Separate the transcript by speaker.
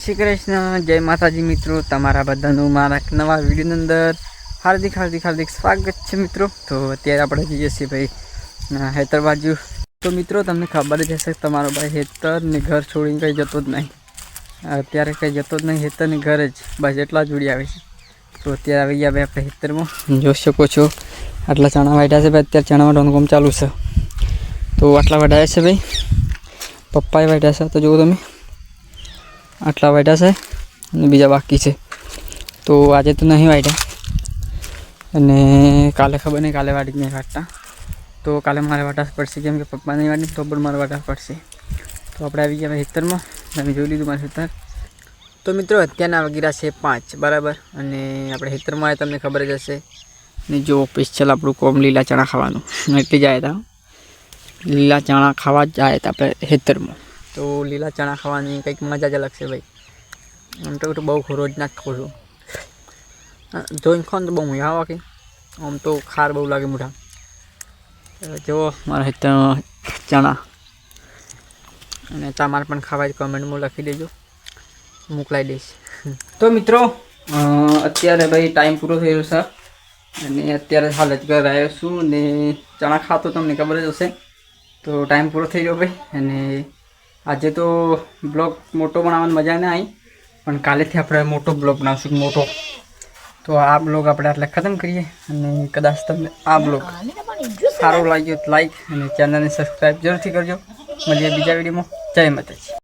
Speaker 1: શ્રી કૃષ્ણ, જય માતાજી મિત્રો, તમારા બધાનું મારા નવા વિડીયોની અંદર હાર્દિક હાર્દિક હાર્દિક સ્વાગત છે મિત્રો. તો અત્યારે આપણે જઈએ છીએ ભાઈ હેતર બાજુ. તો મિત્રો, તમને ખબર જ હશે તમારો ભાઈ હેતર ને ઘર છોડીને કંઈ જતો જ નહીં. અત્યારે કંઈ જતો જ નહીં, હેતરને ઘર જ, બસ એટલા જ આવે છે. તો અત્યારે આવી ગયા ભાઈ આપણે હેતરમાં. જોઈ શકો છો, આટલા ચણા વાઢ્યા છે ભાઈ, અત્યારે ચણા વાટવાનું કામ ચાલુ છે. તો આટલા વઢાયા છે ભાઈ. પપ્પાએ વાઢ્યા છે, તો જુઓ તમે. આટલા વાટ્યા છે અને બીજા બાકી છે. તો આજે તો નહીં વાટ્યા અને કાલે ખબર નહીં, કાલે વાટી નહીં વાટતા. તો કાલે મારે વાટા પડશે, કેમ કે પપ્પા નહીં વાટી તો પણ મારે વાટા પડશે. તો આપણે આવી ગયા ખેતરમાં, તમે જોઈ લીધું મારું ખેતર. તો મિત્રો, અત્યારના વગેરે છે પાંચ, બરાબર? અને આપણે ખેતરમાં તમને ખબર જ હશે. ને જો સ્પેશિયલ આપણું કોમ લીલા ચણા ખાવાનું. એટલે જાય હતા. લીલા ચણા ખાવા જ જાય હતા આપણે ખેતરમાં. તો લીલા ચણા ખાવાની કંઈક મજા જ અલગ છે ભાઈ. આમ તો બહુ રોજ જ ખાઉં છું. જોઈને ને તો બહુ મજા આવે કે. આમ તો ખાર બહુ લાગે મોઢા. જુઓ મારા ચણા. અને તમારે પણ ખાવા જ કમેન્ટમાં લખી દેજો. મોકલાઈ દઈશ. તો મિત્રો અત્યારે ભાઈ ટાઈમ પૂરો રહ્યો છે. અને અત્યારે હાલ જ ઘર આવ્યો છું ને ચણા ખાતો તમને ખબર જ હશે. તો ટાઈમ પૂરો થઈ ગયો ભાઈ. અને આજે તો બ્લોગ મોટો બનાવવાની મજા ના આવી, પણ કાલેથી આપણે મોટો બ્લોગ બનાવશું, મોટો. તો આ બ્લોગ આપણે આટલે ખતમ કરીએ અને કદાચ તમને આ બ્લોગ સારો લાગ્યો લાઈક અને ચેનલને સબસ્ક્રાઈબ જરૂરથી કરજો. મળીએ બીજા વિડીયોમાં. જય માતાજી.